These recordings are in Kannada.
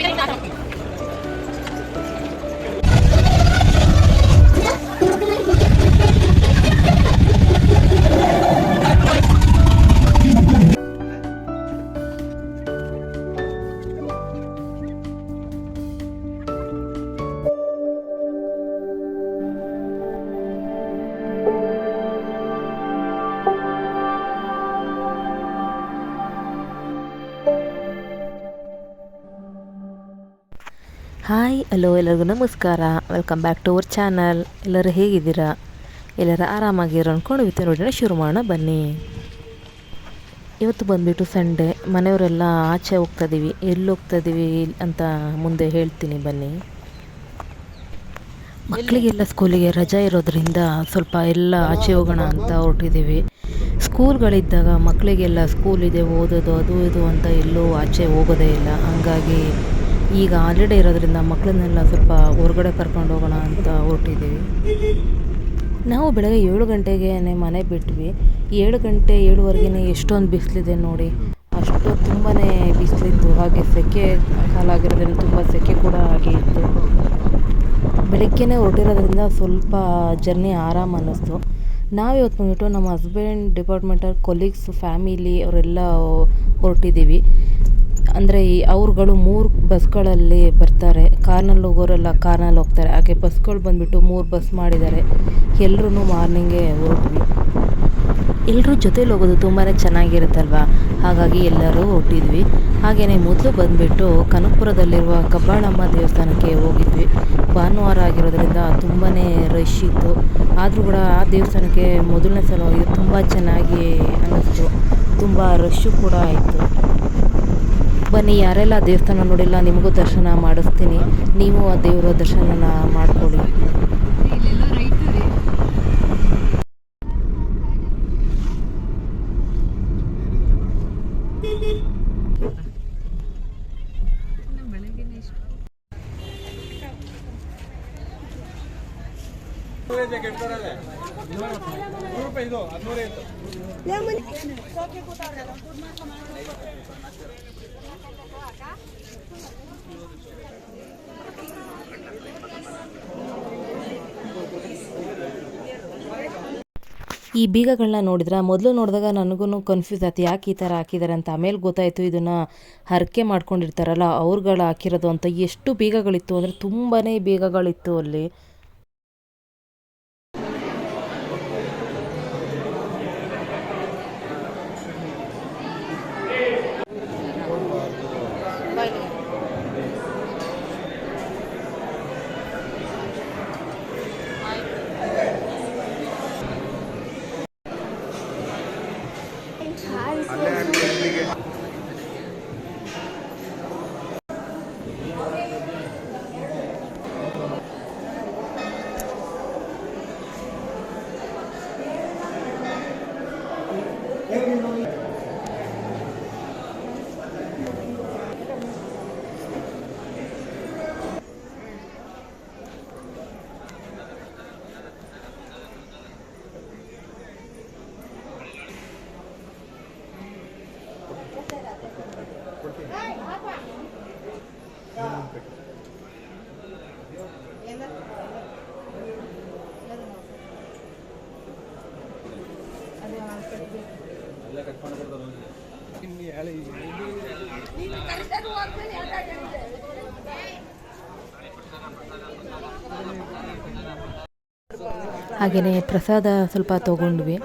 食べたいなと。ಹಲೋ ಎಲ್ಲರಿಗೂ ನಮಸ್ಕಾರ. Welcome back to our channel ಎಲ್ಲರೂ ಹೇಗಿದ್ದೀರಾ? ಎಲ್ಲರೂ ಆರಾಮಾಗಿರೋ ಅಂದ್ಕೊಂಡು ಇವತ್ತು ನೋಡಿನ ಶುರು ಮಾಡೋಣ, ಬನ್ನಿ. ಇವತ್ತು ಬಂದುಬಿಟ್ಟು ಸಂಡೇ ಮನೆಯವರೆಲ್ಲ ಆಚೆ ಹೋಗ್ತಾ ಇದೀವಿ. ಎಲ್ಲಿ ಹೋಗ್ತಾಯಿದ್ದೀವಿ ಅಂತ ಮುಂದೆ ಹೇಳ್ತೀನಿ, ಬನ್ನಿ. ಮಕ್ಕಳಿಗೆಲ್ಲ ಸ್ಕೂಲಿಗೆ ರಜಾ ಇರೋದ್ರಿಂದ ಸ್ವಲ್ಪ ಎಲ್ಲ ಆಚೆ ಹೋಗೋಣ ಅಂತ ಹೊರಟಿದ್ದೀವಿ ಸ್ಕೂಲ್ಗಳಿದ್ದಾಗ ಮಕ್ಕಳಿಗೆಲ್ಲ ಸ್ಕೂಲ್ ಇದೆ, ಓದೋದು, ಅದು ಇದು ಅಂತ ಎಲ್ಲೂ ಆಚೆ ಹೋಗೋದೇ ಇಲ್ಲ. ಹಂಗಾಗಿ ಈಗ ಹಾಲಿಡೇ ಇರೋದ್ರಿಂದ ಮಕ್ಕಳನ್ನೆಲ್ಲ ಸ್ವಲ್ಪ ಹೊರಗಡೆ ಕರ್ಕೊಂಡು ಹೋಗೋಣ ಅಂತ ಹೊರಟಿದ್ದೀವಿ. ನಾವು ಬೆಳಗ್ಗೆ ಏಳು ಗಂಟೆಗೆ ಮನೆ ಬಿಟ್ವಿ. ಏಳು ಗಂಟೆ ಏಳುವರೆಗೆ ಎಷ್ಟೊಂದು ಬಿಸಿಲಿದೆ ನೋಡಿ. ಅಷ್ಟು ತುಂಬಾ ಬಿಸಿಲಿತ್ತು. ಹಾಗೆ ಸೆಕೆ ಕಾಲ ಆಗಿರೋದ್ರಿಂದ ತುಂಬ ಸೆಕೆ ಕೂಡ ಹಾಗೆ ಇತ್ತು. ಬೆಳಗ್ಗೆನೇ ಹೊರಟಿರೋದ್ರಿಂದ ಸ್ವಲ್ಪ ಜರ್ನಿ ಆರಾಮ ಅನ್ನಿಸ್ತು. ನಾವು ಇವತ್ತು ಬಂದ್ಬಿಟ್ಟು ನಮ್ಮ ಹಸ್ಬೆಂಡ್ ಡಿಪಾರ್ಟ್ಮೆಂಟಲ್ ಕೊಲೀಗ್ಸ್ ಫ್ಯಾಮಿಲಿ ಅವರೆಲ್ಲ ಹೊರಟಿದ್ದೀವಿ. ಅಂದರೆ ಈ ಅವ್ರುಗಳು ಮೂರು ಬಸ್ಗಳಲ್ಲಿ ಬರ್ತಾರೆ. ಕಾರ್ನಲ್ಲಿ ಹೋಗೋರೆಲ್ಲ ಕಾರ್ನಲ್ಲಿ ಹೋಗ್ತಾರೆ. ಹಾಗೆ ಬಸ್ಗಳು ಬಂದುಬಿಟ್ಟು ಮೂರು ಬಸ್ ಮಾಡಿದ್ದಾರೆ. ಎಲ್ಲರೂ ಮಾರ್ನಿಂಗೇ ಹೋಗ್ತೀವಿ ಎಲ್ಲರೂ ಜೊತೇಲಿ ಹೋಗೋದು ತುಂಬಾ ಚೆನ್ನಾಗಿರುತ್ತಲ್ವ? ಹಾಗಾಗಿ ಎಲ್ಲರೂ ಹೊಟ್ಟಿದ್ವಿ. ಹಾಗೆಯೇ ಮೊದಲು ಬಂದುಬಿಟ್ಟು ಕನಕಪುರದಲ್ಲಿರುವ ಕಬ್ಬಾಳಮ್ಮ ದೇವಸ್ಥಾನಕ್ಕೆ ಹೋಗಿದ್ವಿ. ಭಾನುವಾರ ಆಗಿರೋದ್ರಿಂದ ತುಂಬಾ ರಶ್ ಇತ್ತು. ಆದರೂ ಕೂಡ ಆ ದೇವಸ್ಥಾನಕ್ಕೆ ಮೊದಲನೇ ಸಲ ಹೋಗಿದ್ದು ತುಂಬ ಚೆನ್ನಾಗಿ ಅನ್ನಿಸ್ತು. ತುಂಬ ರಶ್ಶು ಕೂಡ ಆಯಿತು. ಬನ್ನಿ ಯಾರೆಲ್ಲ ಆ ದೇವಸ್ಥಾನ ನೋಡಿಲ್ಲ ನಿಮಗೂ ದರ್ಶನ ಮಾಡಿಸ್ತೀನಿ. ನೀವು ಆ ದೇವರ ದರ್ಶನನ ಮಾಡ್ಕೊಳ್ಳಿ. ಈ ಬೀಗಗಳನ್ನ ನೋಡಿದ್ರೆ? ಮೊದಲು ನೋಡಿದಾಗ ನನಗೂ ಕನ್ಫ್ಯೂಸ್ ಆಯ್ತು. ಯಾಕೆ ಈ ಥರ ಹಾಕಿದ್ದಾರೆ ಅಂತ. ಆಮೇಲೆ ಗೊತ್ತಾಯಿತು ಇದನ್ನು ಹರಕೆ ಮಾಡ್ಕೊಂಡಿರ್ತಾರಲ್ಲ, ಅವ್ರುಗಳು ಹಾಕಿರೋದು ಅಂತ. ಎಷ್ಟು ಬೀಗಗಳಿತ್ತು ಅಂದರೆ ತುಂಬಾ ಬೀಗಗಳಿತ್ತು ಅಲ್ಲಿ. ಹಾಗೆಯೇ ಪ್ರಸಾದ ಸ್ವಲ್ಪ ತೊಗೊಂಡ್ವಿ.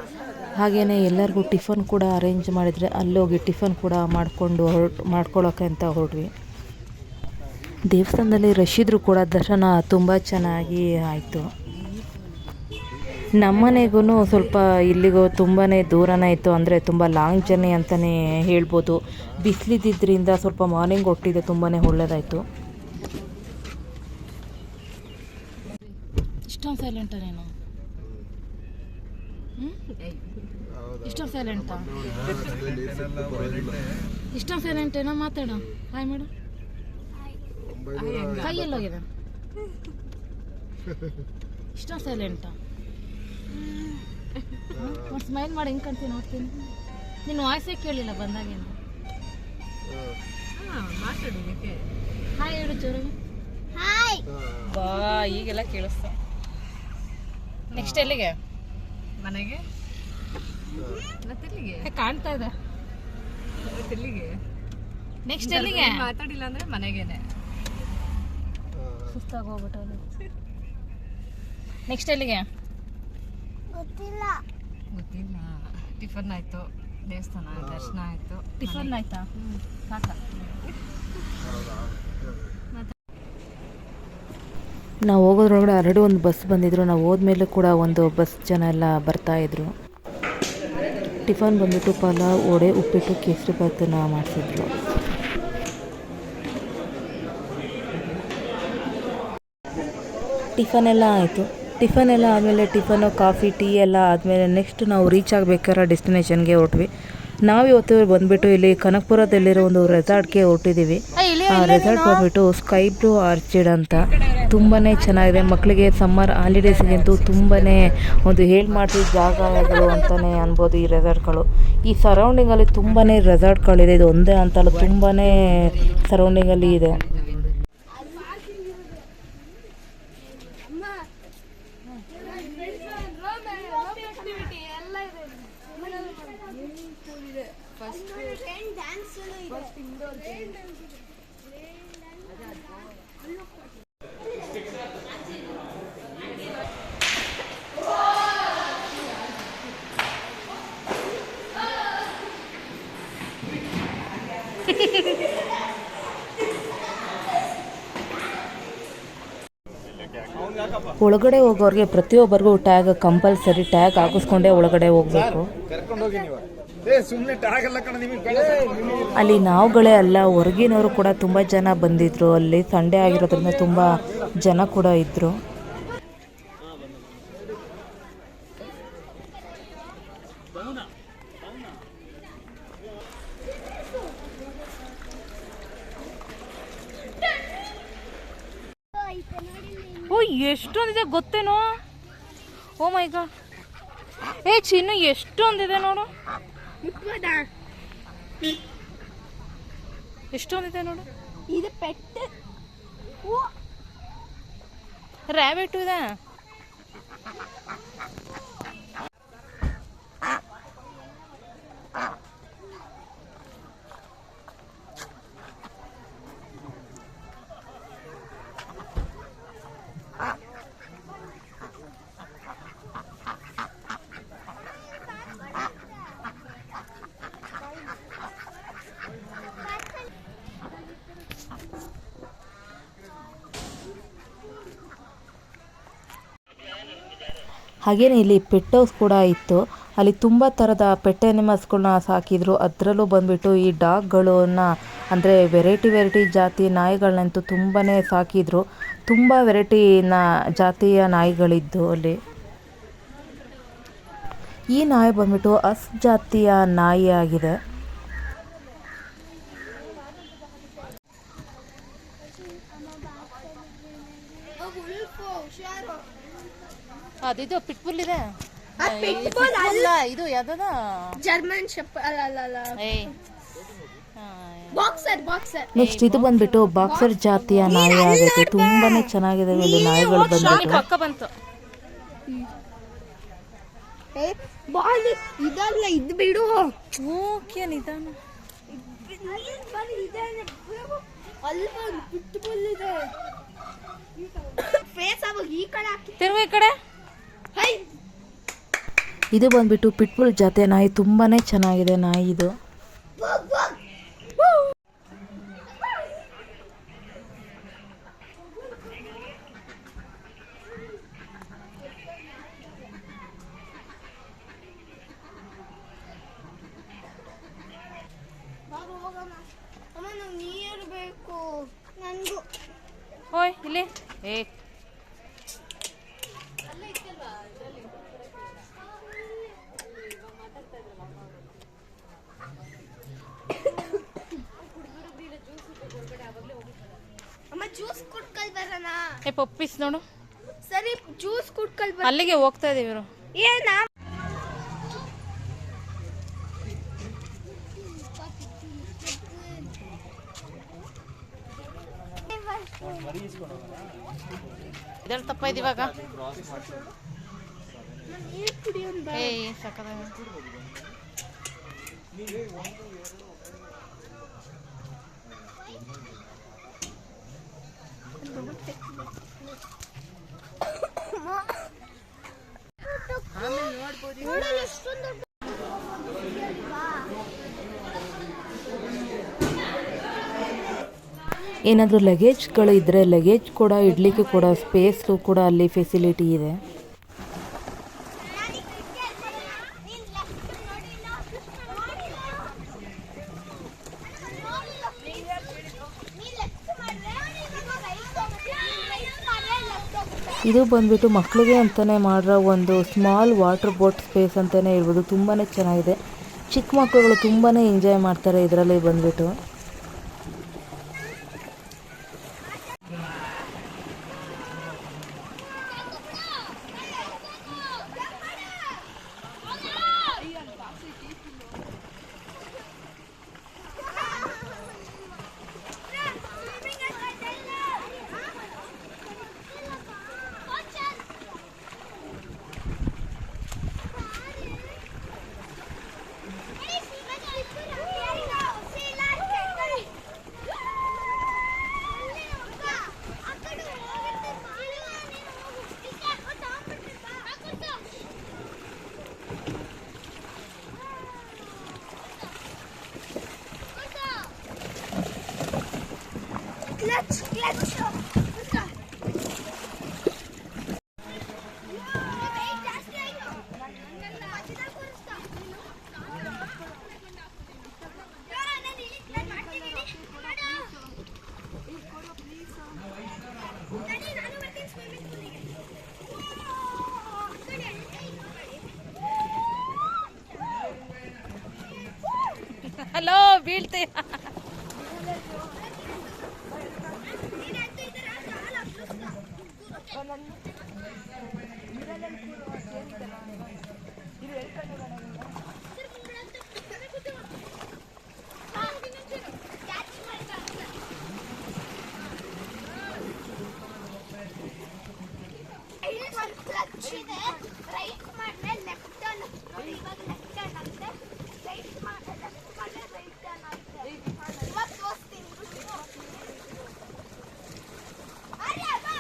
ಹಾಗೆಯೇ ಎಲ್ಲರಿಗೂ ಟಿಫನ್ ಕೂಡ ಅರೇಂಜ್ ಮಾಡಿದರೆ ಅಲ್ಲೋಗಿ ಟಿಫನ್ ಕೂಡ ಮಾಡಿಕೊಂಡು ಹೊರಟು ಮಾಡ್ಕೊಳ್ಳೋಕೆ ಅಂತ ಹೊರಟ್ವಿ. ದೇವಸ್ಥಾನದಲ್ಲಿ ರಶ್ ಇದ್ರೂ ಕೂಡ ದರ್ಶನ ತುಂಬ ಚೆನ್ನಾಗಿ ಆಯಿತು. ನಮ್ಮನೆಗೂ ಸ್ವಲ್ಪ ಇಲ್ಲಿಗೂ ತುಂಬಾ ದೂರನೇ ಇತ್ತು. ಅಂದರೆ ತುಂಬ ಲಾಂಗ್ ಜರ್ನಿ ಅಂತಲೇ ಹೇಳ್ಬೋದು. ಬಿಸಿಲಿದ್ದಿದ್ದರಿಂದ ಸ್ವಲ್ಪ ಮಾರ್ನಿಂಗ್ ಹೊಟ್ಟಿದೆ ತುಂಬಾ ಒಳ್ಳೆಯದಾಯಿತು ಇಷ್ಟೊಂದು ಸೈಲೆಂಟ ನೀನು? ಇಷ್ಟೊಂದು ಸೈಲೆಂಟ ಇಷ್ಟೊಂದು ಸೈಲೆಂಟ್ ಏನೋ ಮಾತಾಡೋ. ಹಾಯ್ ಮೇಡಮ್ ಕೈಯಲ್ಲಿ ಹೋಗಿದೆ ಇಷ್ಟೊಂದು ಸೈಲೆಂಟಾ ಒಂದು ಸ್ಮೈಲ್ ಮಾಡಿ ಹೆಂಗೆ ಕಾಣ್ತೀನಿ ನೋಡ್ತೀನಿ. ನಿನ್ನ ವಾಯ್ಸೇ ಕೇಳಿಲ್ಲ ಬಂದಾಗಿಂದ ಹಾಯ್ ಹೇಳು ಜೋರಾಗಿ. ಬಾ ಈಗೆಲ್ಲ ಕೇಳಿಸ್ತಾ. ನೆಕ್ಸ್ಟ್ ಎಲ್ಲಿಗೆ? ಮನೆಗೆ. ಮತ್ತೆಲ್ಲಿಗೆ ಕಾಣ್ತಾ ಇದೆ. ಮತ್ತೆಲ್ಲಿಗೆ ನೆಕ್ಸ್ಟ್ ಎಲ್ಲಿಗೆ? ಮಾತಾಡಿಲ್ಲ ಅಂದ್ರೆ ಮನೆಗೇನೆ. ಸುಸ್ತಾಗಿ ಹೋಗ್ಬಿಟ್ಟು ನೆಕ್ಸ್ಟ್ ಎಲ್ಲಿಗೆ? ಗೊತ್ತಿಲ್ಲ. ಟಿಫನ್ ಆಯ್ತು ದೇವಸ್ಥಾನ ದರ್ಶನ ಆಯ್ತು ಟಿಫನ್ ಆಯ್ತಾ? ಸಾಕ? ನಾವು ಹೋಗೋದ್ರೊಳಗಡೆ ಆಲ್ರೆಡಿ ಒಂದು ಬಸ್ ಬಂದಿದ್ರು. ನಾವು ಹೋದ್ಮೇಲೆ ಕೂಡ ಒಂದು ಬಸ್ ಜನ ಎಲ್ಲ ಬರ್ತಾ ಇದ್ರು. ಟಿಫನ್ ಬಂದ್ಬಿಟ್ಟು ಪಲಾವ್ ವಡೆ ಉಪ್ಪಿಟ್ಟು ಕೇಸರಿ ಭಾತನ್ನ ಮಾಡಿಸಿದ್ರು. ಟಿಫನ್ ಎಲ್ಲ ಆಯಿತು. ಟಿಫನ್ ಎಲ್ಲ ಆದಮೇಲೆ ಟಿಫನು ಕಾಫಿ ಟೀ ಎಲ್ಲ ಆದಮೇಲೆ ನೆಕ್ಸ್ಟ್ ನಾವು ರೀಚ್ ಆಗಬೇಕಾದ್ರೆ ಡೆಸ್ಟಿನೇಷನ್ಗೆ ಹೊರಟ್ವಿ. ನಾವು ಇವತ್ತು ಬಂದುಬಿಟ್ಟು ಇಲ್ಲಿ ಕನಕಪುರದಲ್ಲಿರೋ ಒಂದು ರೆಸಾರ್ಟ್ಗೆ ಹೊರಟಿದ್ದೀವಿ ಆ ರೆಸಾರ್ಟ್ ಬಂದುಬಿಟ್ಟು ಸ್ಕೈ ಬ್ಲೂ ಆರ್ಚಿಡ್ ಅಂತ. ತುಂಬಾ ಚೆನ್ನಾಗಿದೆ. ಮಕ್ಕಳಿಗೆ ಸಮ್ಮರ್ ಹಾಲಿಡೇಸ್ಗಂತೂ ತುಂಬಾ ಒಂದು ಹೇಳಿ ಮಾಡ್ತಿದ್ದ ಜಾಗಗಳು ಅಂತಲೇ ಅನ್ಬೋದು ಈ ರೆಸಾರ್ಟ್ಗಳು ಈ ಸರೌಂಡಿಂಗಲ್ಲಿ ತುಂಬಾ ರೆಸಾರ್ಟ್ಗಳಿದೆ ಇದು ಒಂದೇ ಅಂತಲ್ಲ ತುಂಬಾ ಸರೌಂಡಿಂಗಲ್ಲಿ ಇದೆ. ಒಳಗಡೆ ಹೋಗೋರಿಗೆ ಪ್ರತಿಯೊಬ್ಬರಿಗೂ ಟ್ಯಾಗ್ ಕಂಪಲ್ಸರಿ ಟ್ಯಾಗ್ ಹಾಕಿಸ್ಕೊಂಡೆ ಒಳಗಡೆ ಹೋಗಬೇಕು. ಅಲ್ಲಿ ನಾವುಗಳೇ ಅಲ್ಲ, ಹೊರಗಿನವರು ಕೂಡ ತುಂಬ ಜನ ಬಂದಿದ್ರು. ಅಲ್ಲಿ ಸಂಡೇ ಆಗಿರೋದ್ರಿಂದ ತುಂಬ ಜನ ಕೂಡ ಇದ್ದರು ಓ ಎಷ್ಟೊಂದಿದೆ ಗೊತ್ತೇನೋ? ಓ ಮೈ ಗಾಡ್ ಏ ಚಿನ್ನು ಎಷ್ಟೊಂದಿದೆ ನೋಡು. ಎಷ್ಟೊಂದಿದೆ ನೋಡು. ಇದು ಪೆಟ್ಟು. ರ್ಯಾಬಿಟ್ ಇದೆ. ಹಾಗೇನೇ ಇಲ್ಲಿ ಪೆಟ್ ಹೌಸ್ ಕೂಡ ಇತ್ತು. ಅಲ್ಲಿ ತುಂಬ ಥರದ ಪೆಟ್ ಅನಿಮಲ್ಸ್ಗಳನ್ನ ಸಾಕಿದ್ರು. ಅದರಲ್ಲೂ ಬಂದ್ಬಿಟ್ಟು ಈ ಡಾಗ್ಗಳನ್ನು, ಅಂದರೆ ವೆರೈಟಿ ವೆರೈಟಿ ಜಾತಿ ನಾಯಿಗಳನ್ನಂತೂ ತುಂಬಾ ಸಾಕಿದ್ರು. ತುಂಬ ವೆರೈಟಿ ನಾ ಜಾತಿಯ ನಾಯಿಗಳಿದ್ದು ಅಲ್ಲಿ. ಈ ನಾಯಿ ಬಂದ್ಬಿಟ್ಟು ಅಸ್ ಜಾತಿಯ ನಾಯಿ ಆಗಿದೆ ಅದಿದು ಪಿಟ್ಬುಲ್ ಇದೆ ಅಲ್ಲ ಇದು ಯಾವ್ದದ? ಜರ್ಮನ್ ಶೆಪ್ ಅಲ್ಲ ಅಲ್ಲ ಅಲ್ಲ. ಏಯ್ ಬಾಕ್ಸರ್ ಬಾಕ್ಸರ್ ನೆಕ್ಸ್ಟ್ ಇದು ಬಂದ್ಬಿಟ್ಟು ಬಾಕ್ಸರ್ ಜಾತಿಯ ನಾಯಿ ಆಗುತ್ತೆ ತುಂಬಾನೇ ಚೆನ್ನಾಗಿದೆ ಇಲ್ಲಿ ನಾಯಿಗಳು ಬಂದ್ಬಿಟ್ಟು. ಪಕ್ಕ ಬಂತು. ಬಾಲ್ ಇದಲ್ಲ ಇದು ಬಿಡು. ಓಕೆ ನಿಧಾನ. ಅಲ್ಲಿ pitbull ಇದೆ. ಅಲ್ಲಿ ಆವಾಗ ಈ ಕಡೆ ತಿರುಗು ಈ ಕಡೆ? ಇದು ಬಂದ್ಬಿಟ್ಟು ಪಿಟ್ಬುಲ್ ಜಾತೆ ನಾಯಿ ತುಂಬಾನೇ ಚೆನ್ನಾಗಿದೆ ನಾಯಿ ಇದು. ಅಲ್ಲಿಗೆ ಹೋಗ್ತಾ ಇದೀವಿ ಇವರು. ತಪ್ಪ ಇದೆ ಇವಾಗ. ಏನಾದರೂ ಲಗೇಜ್ಗಳು ಇದ್ದರೆ ಲಗೇಜ್ ಕೂಡ ಇಡಲಿಕ್ಕೆ ಕೂಡ ಸ್ಪೇಸು ಕೂಡ ಅಲ್ಲಿ ಫೆಸಿಲಿಟಿ ಇದೆ ನೀನ್ left ನೋಡಿಲ್ಲ, ನೋಡಿಲ್ಲ. ನೋಡಿಲ್ಲ, please. ನೀನ್ left ಮಾಡ್ರೆ, ಇವಾಗ right ಹೋಗುತ್ತೆ. ನೀನ್ right ಮಾಡ್ರೆ left ಹೋಗುತ್ತೆ. ಇದು ಬಂದ್ಬಿಟ್ಟು ಮಕ್ಕಳಿಗೆ ಅಂತಲೇ ಮಾಡಿರೋ ಒಂದು ಸ್ಮಾಲ್ ವಾಟರ್ ಬೋಟ್ ಸ್ಪೇಸ್ ಅಂತಲೇ ಹೇಳ್ಬೋದು ತುಂಬಾ ಚೆನ್ನಾಗಿದೆ. ಚಿಕ್ಕ ಮಕ್ಕಳುಗಳು ತುಂಬಾ ಎಂಜಾಯ್ ಮಾಡ್ತಾರೆ ಇದರಲ್ಲಿ ಬಂದ್ಬಿಟ್ಟು. ಹಲೋ ಬೀಳ್ತೀಯ ರೈಟ್ ಮಾಡಿದ್ರೆ ಲೆಫ್ಟ್ ಟರ್ನ್ ನೋಡಿ ಇವಾಗ ಲೆಫ್ಟ್ ಟರ್ನ್ ಆಗುತ್ತೆ ರೈಟ್ ಮಾಡಿದ್ರೆ ಲೆಫ್ಟ್ ಮಾಡಿದ್ರೆ ರೈಟ್ ಟರ್ನ್ ಆಗುತ್ತೆ ಇವಾಗ ತೋರಿಸ್ತೀನಿ ಅರೆ ಬಾ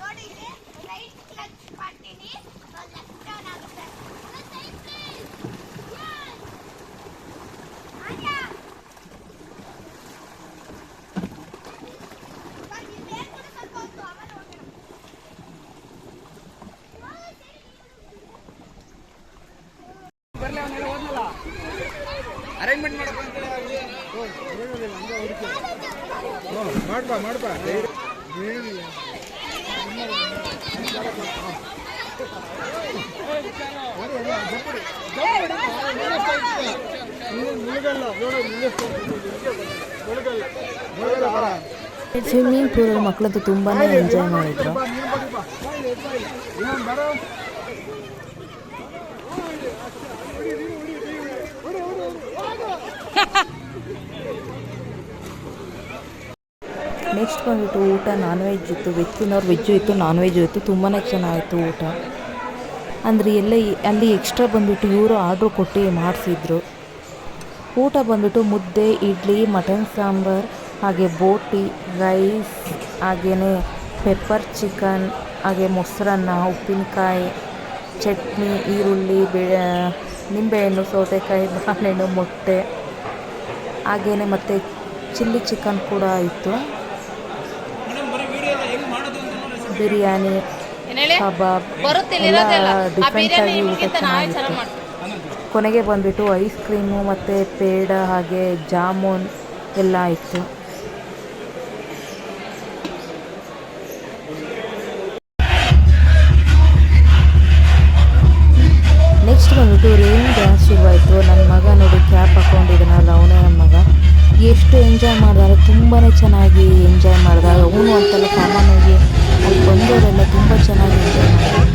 ನೋಡಿ ಇಲ್ಲಿ ರೈಟ್ ಕ್ಲಚ್ ಮಾಡ್ತೀನಿ ಲೆಫ್ಟ್ ಟರ್ನ್ ಆಗುತ್ತೆ ಆರ್ಯ ಇವಾಗ ಇಲ್ಲೇ ಕೂಡ ಸ್ವಲ್ಪ ಹೊತ್ತು ಆಮೇಲೆ ಹೋಗೋಣ ಅರೇಂಜ್ಮೆಂಟ್ ಮಾಡಪ್ಪ ಮಾಡ್ಬಾ ಮಾಡ್ಬಾ ಸ್ವಿಮ್ಮಿಂಗ್ ಪೂಲ್ ಮಕ್ಕಳದ್ದು ತುಂಬಾ ಎಂಜಾಯ್ ಮಾಡಿದ್ರು. ನೆಕ್ಸ್ಟ್ ಬಂದ್ಬಿಟ್ಟು ಊಟ ನಾನ್ ವೆಜ್ ಇತ್ತು ವೆಜ್ ತಿನ್ನೋರು ವೆಜ್ಜು ಇತ್ತು ನಾನ್ ವೆಜ್ಜು ಇತ್ತು ತುಂಬಾ ಚೆನ್ನಾಗಿತ್ತು ಊಟ. ಅಂದರೆ ಎಲ್ಲ ಅಲ್ಲಿ ಎಕ್ಸ್ಟ್ರಾ ಬಂದ್ಬಿಟ್ಟು ಇವರು ಆರ್ಡ್ರ್ ಕೊಟ್ಟು ಮಾಡಿಸಿದ್ರು. ಊಟ ಬಂದ್ಬಿಟ್ಟು ಮುದ್ದೆ, ಇಡ್ಲಿ ಮಟನ್ ಸಾಂಬಾರ್, ಹಾಗೆ ಬೋಟಿ ರೈಸ್ ಹಾಗೆಯೇ ಪೆಪ್ಪರ್ ಚಿಕನ್ ಹಾಗೆ ಮೊಸರನ್ನ, ಉಪ್ಪಿನಕಾಯಿ, ಚಟ್ನಿ, ಈರುಳ್ಳಿ ಬೆ ನಿಂಬೆಹಣ್ಣು, ಸೌತೆಕಾಯಿ, ಬಾಳೆಹಣ್ಣು, ಮೊಟ್ಟೆ ಹಾಗೆಯೇ ಮತ್ತು ಚಿಲ್ಲಿ ಚಿಕನ್ ಕೂಡ ಇತ್ತು. ಬಿರಿಯಾನಿ ಕಬಾಬ್ ಎಲ್ಲ ಇರೋದೆಲ್ಲ. ಆ ಡಿಫ್ರೆಂಟ್ ಬಿರಿಯಾನಿ ಆಗಿ ಊಟ ನಿಮ್ಗಿಂತ ನಾವೇ ಚೆನ್ನಾಗಿ ಚೆನ್ನಾಗಿತ್ತು ಕೊನೆಗೆ ಬಂದ್ಬಿಟ್ಟು ಐಸ್ ಕ್ರೀಮು ಮತ್ತು ಪೇಡ ಹಾಗೆ ಜಾಮೂನ್ ಎಲ್ಲ ಇತ್ತು. ನೆಕ್ಸ್ಟ್ ಬಂದ್ಬಿಟ್ಟು ರೇನ್ ಡ್ಯಾನ್ಸ್ ಶುರುವಾಯಿತು? ನನ್ನ ಮಗ ನೋಡಿ ಕ್ಯಾಪ್ ಹಾಕ್ಕೊಂಡಿದ್ದಾನಲ್ಲ ಅವನೇ ನನ್ನ ಮಗ. ಎಷ್ಟು ಎಂಜಾಯ್ ಮಾಡಿದಾಗ ತುಂಬಾ ಚೆನ್ನಾಗಿ ಎಂಜಾಯ್ ಮಾಡಿದಾಗ ಅವನು ಅಂತಲ್ಲ ಸಾಮಾನ್ಯವಾಗಿ ಅಲ್ಲಿ ಬಂದವರೆಲ್ಲ ತುಂಬ ಚೆನ್ನಾಗಿ ಎಂಜಾಯ್ ಮಾಡಿದ್ರು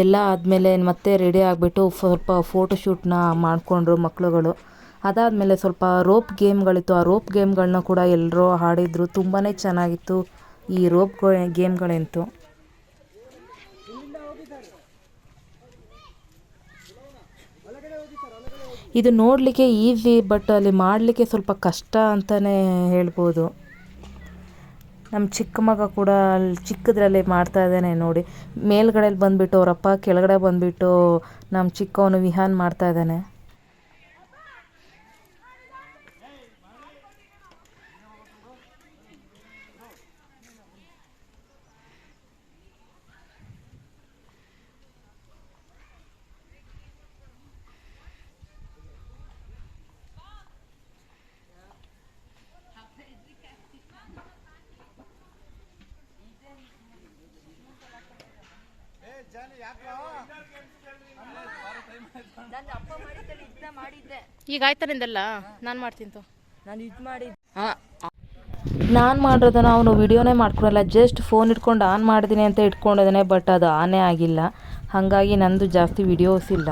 ಅದೆಲ್ಲ ಆದಮೇಲೆ ಮತ್ತೆ ರೆಡಿ ಆಗಿಬಿಟ್ಟು ಸ್ವಲ್ಪ ಫೋಟೋಶೂಟ್ನ ಮಾಡಿಕೊಂಡ್ರು ಮಕ್ಕಳುಗಳು ಅದಾದಮೇಲೆ ಸ್ವಲ್ಪ ರೋಪ್ ಗೇಮ್ಗಳಿತ್ತು ಆ ರೋಪ್ ಗೇಮ್ಗಳನ್ನ ಕೂಡ ಎಲ್ಲರೂ ಆಡಿದ್ರು. ತುಂಬಾ ಚೆನ್ನಾಗಿತ್ತು ಈ ರೋಪ್ ಗೇಮ್ಗಳಂತೂ ಇದು ನೋಡಲಿಕ್ಕೆ ಈಸಿ ಬಟ್ ಅಲ್ಲಿ ಮಾಡಲಿಕ್ಕೆ ಸ್ವಲ್ಪ ಕಷ್ಟ ಅಂತಲೇ ಹೇಳ್ಬೋದು. ನಮ್ಮ ಚಿಕ್ಕ ಮಗ ಕೂಡ ಅಲ್ಲಿ ಚಿಕ್ಕದ್ರಲ್ಲಿ ಮಾಡ್ತಾ ಇದ್ದಾನೆ ನೋಡಿ. ಮೇಲ್ಗಡೆಲಿ ಬಂದುಬಿಟ್ಟು ಅವರಪ್ಪ ಕೆಳಗಡೆ ಬಂದುಬಿಟ್ಟು ನಮ್ಮ ಚಿಕ್ಕವನು ವಿಹಾನ್ ಮಾಡ್ತಾ ಇದ್ದಾನೆ. ಈಗ ಆಯ್ತಾ ನಿಂದೆಲ್ಲ ನಾನು ಮಾಡ್ತೀನಿ ತೋ. ನಾನು ಮಾಡಿರೋದನ್ನ ಅವನು ವಿಡಿಯೋನೇ ಮಾಡ್ಕೊಳಲ್ಲ ಜಸ್ಟ್ ಫೋನ್ ಇಟ್ಕೊಂಡು ಆನ್ ಮಾಡಿದ್ದೀನಿ ಅಂತ ಇಟ್ಕೊಂಡಿದ್ದಾನೆ ಬಟ್ ಅದು ಆನೇ ಆಗಿಲ್ಲ. ಹಾಗಾಗಿ ನಂದು ಜಾಸ್ತಿ ವಿಡಿಯೋಸ್ ಇಲ್ಲ.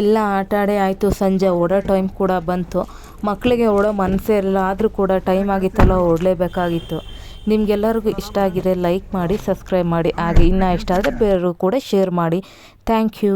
ಎಲ್ಲ ಆಟ ಆಡೇ ಆಯಿತು. ಸಂಜೆ ಓಡೋ ಟೈಮ್ ಕೂಡ ಬಂತು. ಮಕ್ಕಳಿಗೆ ಓಡೋ ಮನಸ್ಸೇ ಇರಲಿಲ್ಲ ಆದರೂ ಕೂಡ ಟೈಮ್ ಆಗಿತ್ತಲ್ಲ, ಓಡಲೇಬೇಕಾಗಿತ್ತು. ನಿಮಗೆಲ್ಲರಿಗೂ ಇಷ್ಟ ಆಗಿದೆ ಲೈಕ್ ಮಾಡಿ ಸಬ್ಸ್ಕ್ರೈಬ್ ಮಾಡಿ. ಹಾಗೆ ಇನ್ನೂ ಇಷ್ಟ ಆದರೆ ಬೇರೆಯವ್ರಿಗೂ ಕೂಡ ಶೇರ್ ಮಾಡಿ. Thank you